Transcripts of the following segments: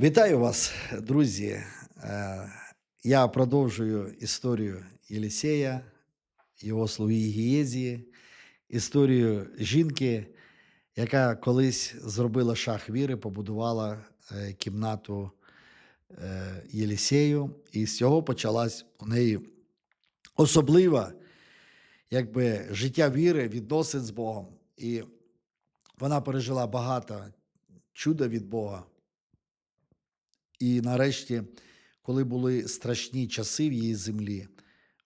Вітаю вас, друзі. Е, Я продовжую історію Єлісея, його слуги Гієзії, історію жінки, яка колись зробила шах віри, побудувала е, кімнату е, Єлісею, і з цього почалась у неї особлива якби, життя віри, відносин з Богом. І вона пережила багато чуда від Бога. І нарешті, коли були страшні часи в її землі,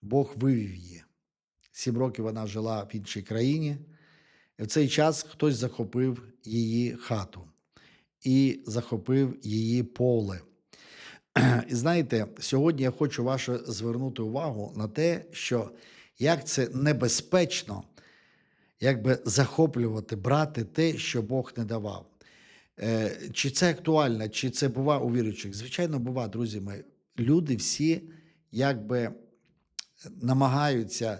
Бог вивів її. Сім років вона жила в іншій країні, в цей час хтось захопив її хату і захопив її поле. І знаєте, сьогодні я хочу вашу звернути увагу на те, що як це небезпечно, якби захоплювати, брати те, що Бог не давав. Е, Чи це актуально, чи це бува у віруючих? Звичайно, бува, друзі мої. Люди всі якби намагаються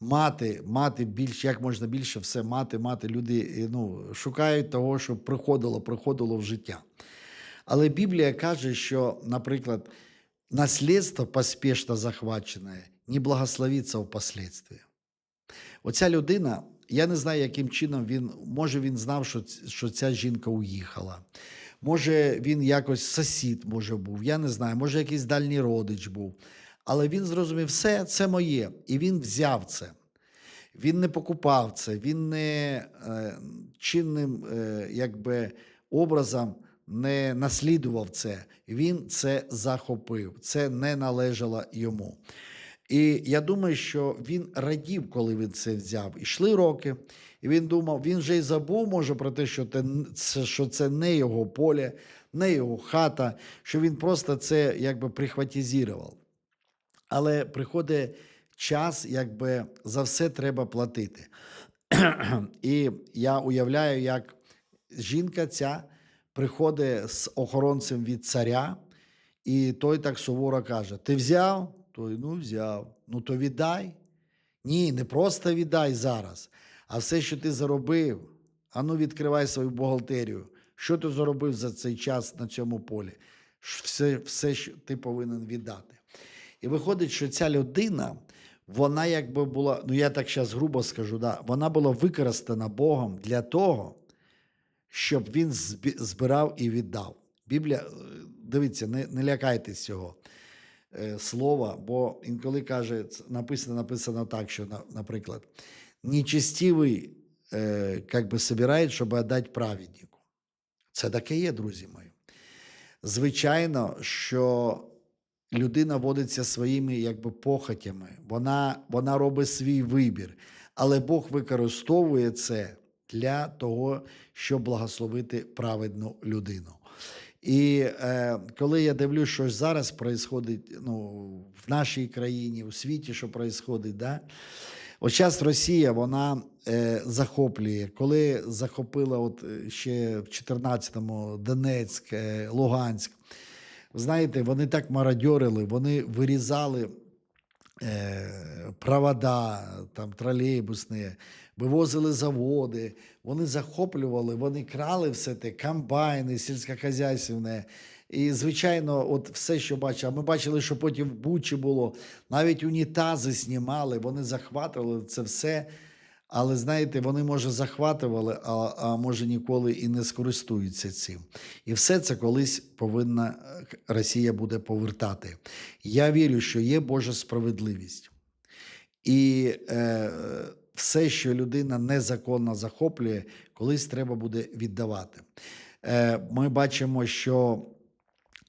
мати, мати більш, як можна більше все мати, мати. Люди е, ну, шукають того, щоб приходило, приходило в життя. Але Біблія каже, що, наприклад, наслідство поспішно захвачене не благословиться впоследствии. Оця людина, я не знаю, яким чином він, може він знав, що, що ця жінка уїхала. Може, він якось сусід може був, я не знаю, може, якийсь дальній родич був. Але він зрозумів, все це моє, і він взяв це. Він не покупав це, він не е, чинним е, якби, образом не наслідував це. Він це захопив, це не належало йому. І я думаю, що він радів, коли він це взяв. Ішли роки, і він думав, він вже й забув, може, про те, що, це, що це не його поле, не його хата, що він просто це якби прихватизував. Але приходить час, якби за все треба платити. І я уявляю, як жінка ця приходить з охоронцем від царя, і той так суворо каже: Ти взяв? Той ну взяв. Ну то віддай. Ні, не просто віддай зараз, а все, що ти заробив. Ану, відкривай свою бухгалтерію. Що ти заробив за цей час на цьому полі? Все, все що ти повинен віддати. І виходить, що ця людина, вона якби була, ну я так зараз грубо скажу, да, вона була використана Богом для того, щоб він збирав і віддав. Біблія, е, дивіться, не, не лякайтесь цього слова, бо інколи каже, написано, написано так, що, наприклад, нечестивий е, как би собирає, щоб віддати праведнику. Це таке є, друзі мої. Звичайно, що людина водиться своїми якби похотями, вона, вона робить свій вибір, але Бог використовує це для того, щоб благословити праведну людину. І е, коли я дивлюсь, що зараз відбувається ну, в нашій країні, у світі, що відбувається, да? От зараз Росія вона е, захоплює. Коли захопила от е, ще в 14-му Донецьк, е, Луганськ, знаєте, вони так мародьорили, вони вирізали е, провода, там, тролейбусні, вивозили заводи, вони захоплювали, вони крали все те, комбайни, сільськохозяйственне. І, звичайно, от все, що бачили, ми бачили, що потім в Бучі було, навіть унітази знімали, вони захватували це все. Але знаєте, вони, може, захватували, а, а може ніколи і не скористуються цим. І все це колись повинна е, Росія буде повертати. Я вірю, що є Божа справедливість. І е, все, що людина незаконно захоплює, колись треба буде віддавати. Е, ми бачимо, що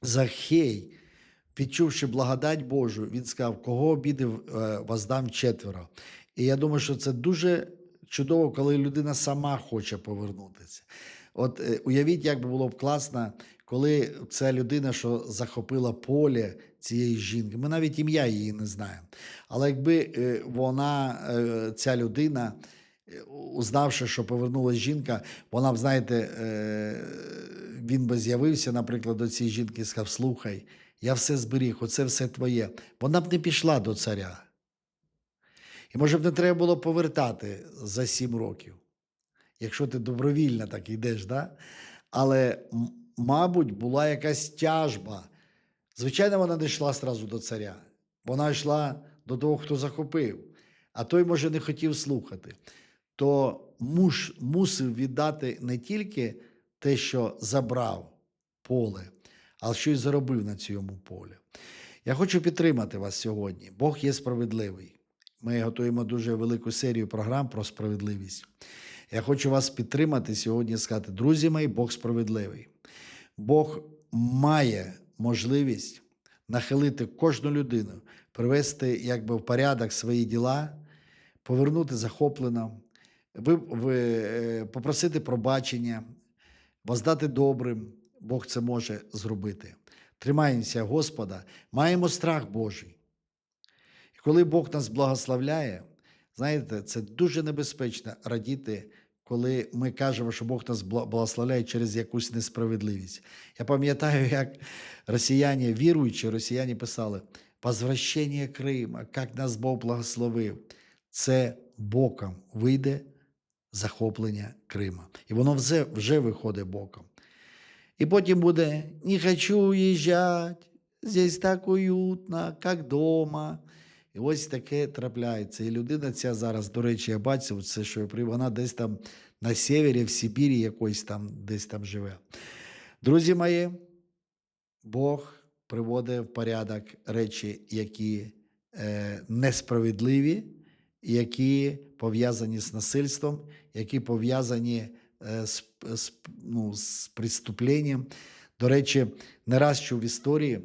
Захей, відчувши благодать Божу, він сказав, кого обідив, е, воздам четверо. І я думаю, що це дуже чудово, коли людина сама хоче повернутися. От е, уявіть, як би було б класно, коли ця людина, що захопила поле цієї жінки, ми навіть ім'я її не знаємо. Але якби е, вона, е, ця людина, е, узнавши, що повернулася жінка, вона б, знаєте, він би з'явився, наприклад, до цієї жінки і сказав: Слухай, я все зберіг, оце все твоє. Вона б не пішла до царя. І може б не треба було повертати за сім років, якщо ти добровільно так йдеш, да? але мабуть, була якась тяжба. Звичайно, вона не йшла зразу до царя. Вона йшла до того, хто захопив, а той, може, не хотів слухати. То муж мусив віддати не тільки те, що забрав поле, але що й заробив на цьому полі. Я хочу підтримати вас сьогодні. Бог є справедливий. Ми готуємо дуже велику серію програм про справедливість. Я хочу вас підтримати сьогодні сказати, друзі мої, Бог справедливий. Бог має можливість нахилити кожну людину, привести якби в порядок свої діла, повернути захоплено, е, попросити пробачення, воздати добрим. Бог це може зробити. Тримаємося Господа, маємо страх Божий. І коли Бог нас благословляє, знаєте, це дуже небезпечно радіти, коли ми кажемо, що Бог нас благословляє через якусь несправедливість. Я пам'ятаю, як росіяни, віруючі росіяни писали: «Возвращення Крима, як нас Бог благословив, це боком вийде захоплення Крима. І воно вже, вже виходить боком. І потім буде не хочу уїжджати, здесь так уютно, як дома. І ось таке трапляється. І людина ця зараз, до речі, я бачив, це що вона десь там на севері, в Сибірі якось там десь там живе. Друзі мої, Бог приводить в порядок речі, які е, несправедливі, які пов'язані з насильством, які пов'язані е, з, з, ну, з преступленням. До речі, не раз чув в історії,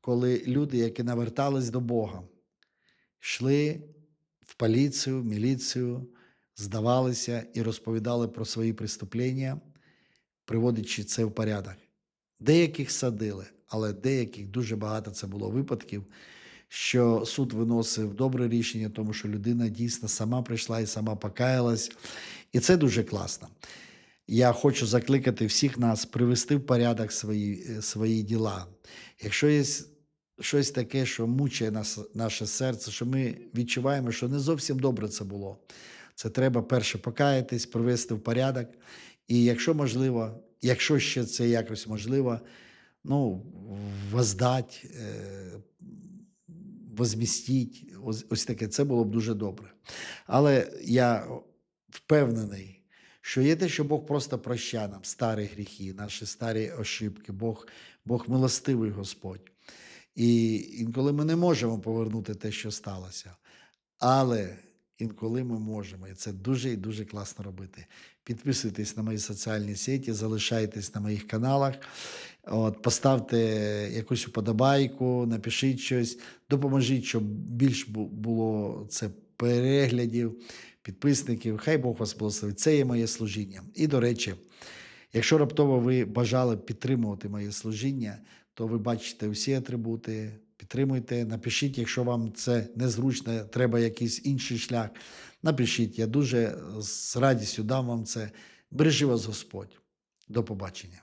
коли люди, які навертались до Бога, йшли в поліцію, в міліцію, здавалися і розповідали про свої преступлення, приводячи це в порядок. Деяких садили, але деяких дуже багато це було випадків, що суд виносив добре рішення, тому що людина дійсно сама прийшла і сама покаялась. І це дуже класно. Я хочу закликати всіх нас привести в порядок свої, е, свої діла. Якщо є щось таке, що мучає нас, наше серце, що ми відчуваємо, що не зовсім добре це було. Це треба перше покаятись, привести в порядок. І якщо можливо, якщо ще це якось можливо, ну, воздать, е, возмістіть, ось, ось таке, це було б дуже добре. Але я впевнений, що є те, що Бог просто прощає нам старі гріхи, наші старі ошибки. Бог, Бог милостивий Господь. І інколи ми не можемо повернути те, що сталося. Але інколи ми можемо. І це дуже і дуже класно робити. Підписуйтесь на мої соціальні сеті, залишайтесь на моїх каналах. От, поставте якусь вподобайку, напишіть щось, допоможіть, щоб більш було це переглядів, підписників. Хай Бог вас благословить. Це є моє служіння. І, до речі, якщо раптово ви бажали підтримувати моє служіння, то ви бачите всі атрибути. Підтримуйте, напишіть, якщо вам це незручно, треба якийсь інший шлях. Напишіть, я дуже з радістю дам вам це. Бережи вас Господь. До побачення.